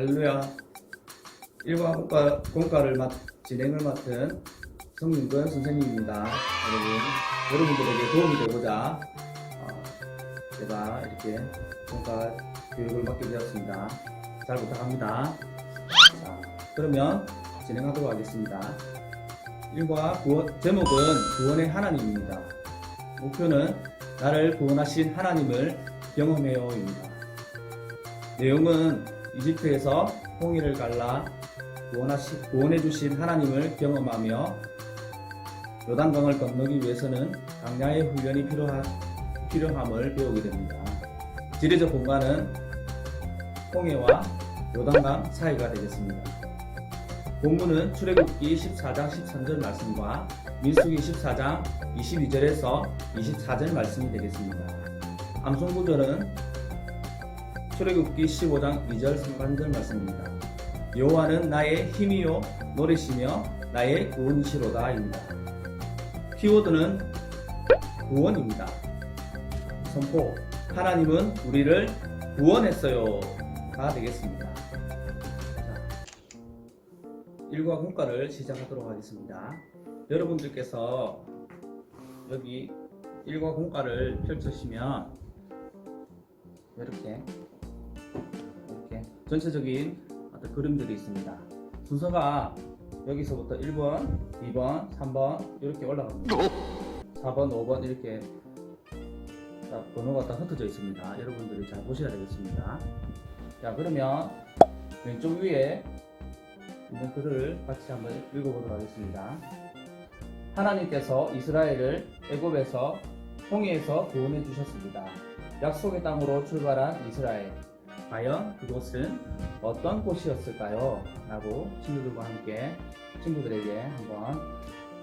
할렐루야. 일과 공과, 공과를 맡, 진행을 맡은 성윤근 선생님입니다. 여러분, 여러분들에게 도움이 되고자 어, 제가 이렇게 공과 교육을 맡게 되었습니다. 잘 부탁합니다. 자, 그러면 진행하도록 하겠습니다. 일과 구원, 제목은 구원의 하나님입니다. 목표는 나를 구원하신 하나님을 경험해요입니다. 내용은 이집트에서 홍해를 갈라 구원하시, 구원해주신 하나님을 경험하며 요단강을 건너기 위해서는 강야의 훈련이 필요하, 필요함을 배우게 됩니다. 지리적 공간은 홍해와 요단강 사이가 되겠습니다. 본문은 출애굽기 14장 13절 말씀과 민수기 14장 22절에서 24절 말씀이 되겠습니다. 암송 구절은 출애굽기 15장 2절 상반절 말씀입니다. 여호와는 나의 힘이요 노래시며 나의 구원이시로다입니다. 키워드는 구원입니다. 선포 하나님은 우리를 구원했어요가 되겠습니다. 자, 일과 공과를 시작하도록 하겠습니다. 여러분들께서 여기 일과 공과를 펼치시면 이렇게 이렇게 전체적인 어떤 그림들이 있습니다. 순서가 여기서부터 1번, 2번, 3번 이렇게 올라갑니다. 4번, 5번 이렇게 자, 번호가 다 흩어져 있습니다. 여러분들이 잘 보셔야 되겠습니다. 자, 그러면 왼쪽 위에 있는 글을 같이 한번 읽어보도록 하겠습니다. 하나님께서 이스라엘을 애굽에서 홍해에서 구원해 주셨습니다. 약속의 땅으로 출발한 이스라엘. 과연 그곳은 어떤 곳이었을까요? 라고 친구들과 함께 친구들에게 한번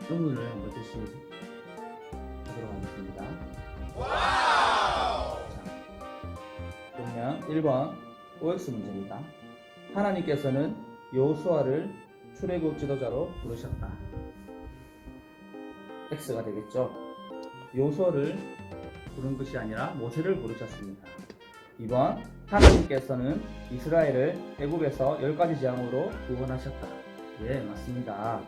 의문을 한번 드시 하도록 하겠습니다. 자, 그러면 1번 OX 문제입니다. 하나님께서는 여호수아를 출애굽 지도자로 부르셨다. X가 되겠죠. 여호수아를 부른 것이 아니라 모세를 부르셨습니다. 2번 하나님께서는 이스라엘을 애굽에서 열 가지 재앙으로 구원하셨다. 예, 맞습니다.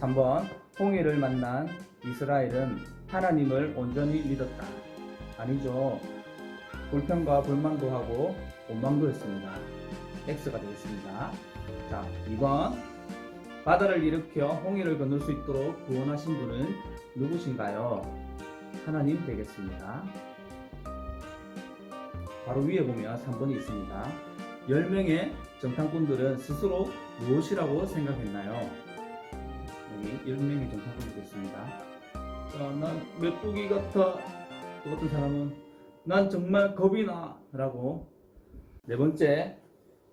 3번 홍해를 만난 이스라엘은 하나님을 온전히 믿었다. 아니죠. 불평과 불만도 하고 원망도 했습니다. X가 되겠습니다. 자, 2번 바다를 일으켜 홍해를 건널 수 있도록 구원하신 분은 누구신가요? 하나님 되겠습니다. 바로 위에 보면 3번이 있습니다. 10명의 정탐꾼들은 스스로 무엇이라고 생각했나요? 여기 10명의 정탐꾼들이 있습니다. 자, 난 메뚜기 같아. 또 어떤 사람은 난 정말 겁이 나. 라고. 네 번째,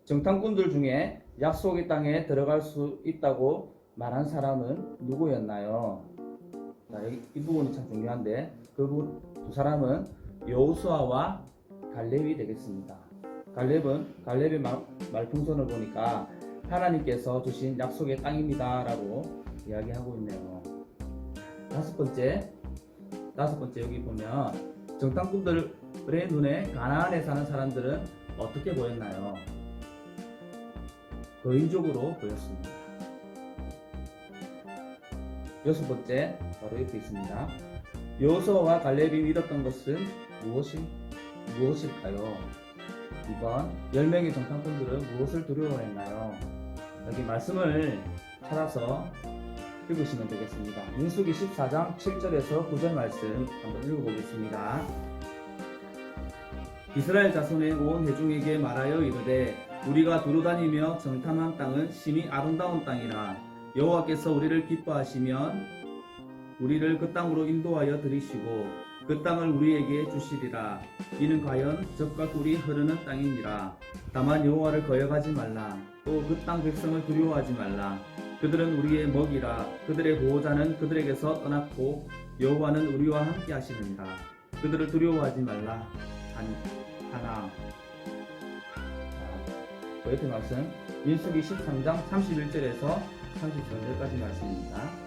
정탐꾼들 중에 약속의 땅에 들어갈 수 있다고 말한 사람은 누구였나요? 자, 여기 이 부분이 참 중요한데 그두 사람은 여호수아와 갈렙이 되겠습니다. 갈렙은 갈렙의 말, 말풍선을 보니까 하나님께서 주신 약속의 땅입니다 라고 이야기하고 있네요. 다섯 번째, 다섯 번째 여기 보면 정탐꾼들의 눈에 가나안에 사는 사람들은 어떻게 보였나요? 거인적으로 보였습니다. 여섯 번째 바로 옆에 있습니다. 여호수아와 갈렙이 믿었던 것은 무엇이 무엇일까요? 2번 10명의 정탐꾼들은 무엇을 두려워했나요? 여기 말씀을 찾아서 읽으시면 되겠습니다. 민수기 14장 7절에서 9절 말씀 한번 읽어보겠습니다. 이스라엘 자손의 온 회중에게 말하여 이르되 우리가 두루다니며 정탐한 땅은 심히 아름다운 땅이라 여호와께서 우리를 기뻐하시면 우리를 그 땅으로 인도하여 들이시고 그 땅을 우리에게 주시리라. 이는 과연 적과 꿀이 흐르는 땅이니라 다만 여호와를 거역하지 말라. 또 그 땅 백성을 두려워하지 말라. 그들은 우리의 먹이라. 그들의 보호자는 그들에게서 떠났고 여호와는 우리와 함께 하시느니라. 그들을 두려워하지 말라. 하니 하나. 그 옆에 말씀. 민수기 13장 31절에서 34절까지 말씀입니다.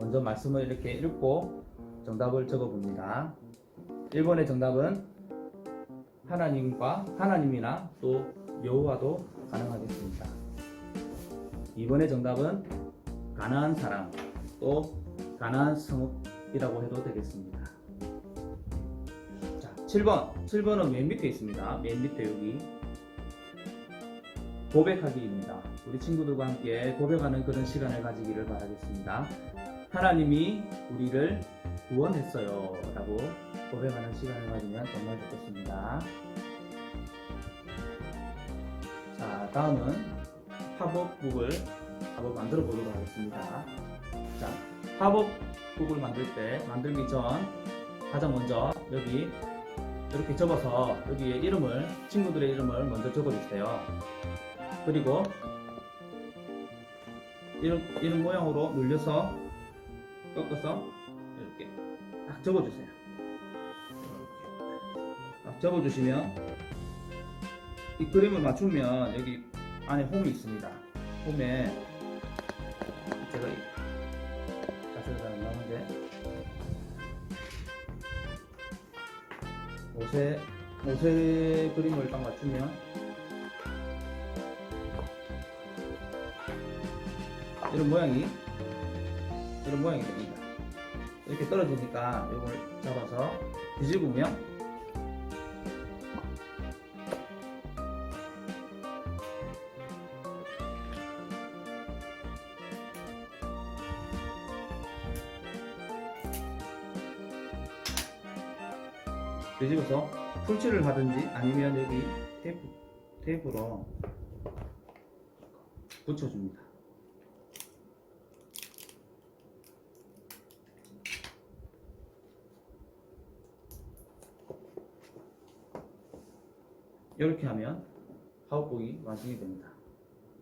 먼저 말씀을 이렇게 읽고 정답을 적어봅니다. 1번의 정답은 하나님과 하나님이나 또 여호와도 가능하겠습니다. 2번의 정답은 가나안 사람 또 가나안 성읍이라고 해도 되겠습니다. 자, 7번. 7번은 맨 밑에 있습니다. 맨 밑에 여기 고백하기입니다. 우리 친구들과 함께 고백하는 그런 시간을 가지기를 바라겠습니다. 하나님이 우리를 구원했어요. 라고 고백하는 시간을 가지면 정말 좋겠습니다. 자, 다음은 팝업북을 한번 만들어 보도록 하겠습니다. 자, 팝업북을 만들 때, 만들기 전 가장 먼저 여기 이렇게 접어서 여기에 이름을, 친구들의 이름을 먼저 적어주세요. 그리고 이런, 이런 모양으로 눌려서 꺾어서 이렇게 딱 접어주세요. 딱 접어주시면 이 그림을 맞추면 여기 안에 홈이 있습니다. 홈에 제가 이- 자세가 잘안 나오는데 옷에 옷에 그림을 딱 맞추면 이런 모양이 이런 모양이 됩니다. 이렇게 떨어지니까 이걸 잡아서 뒤집으면 뒤집어서 풀칠을 하든지 아니면 여기 테이프, 테이프로 붙여줍니다. 이렇게 하면 하우복이 완성이 됩니다.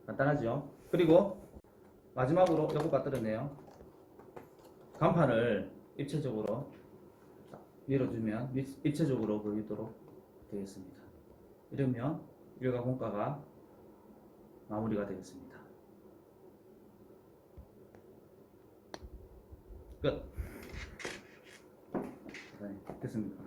간단하죠? 그리고 마지막으로 요거 빠뜨렸네요. 간판을 입체적으로 딱 밀어주면 미- 입체적으로 보이도록 되겠습니다. 이러면 일가 공과가 마무리가 되겠습니다. 끝. 네, 됐습니다.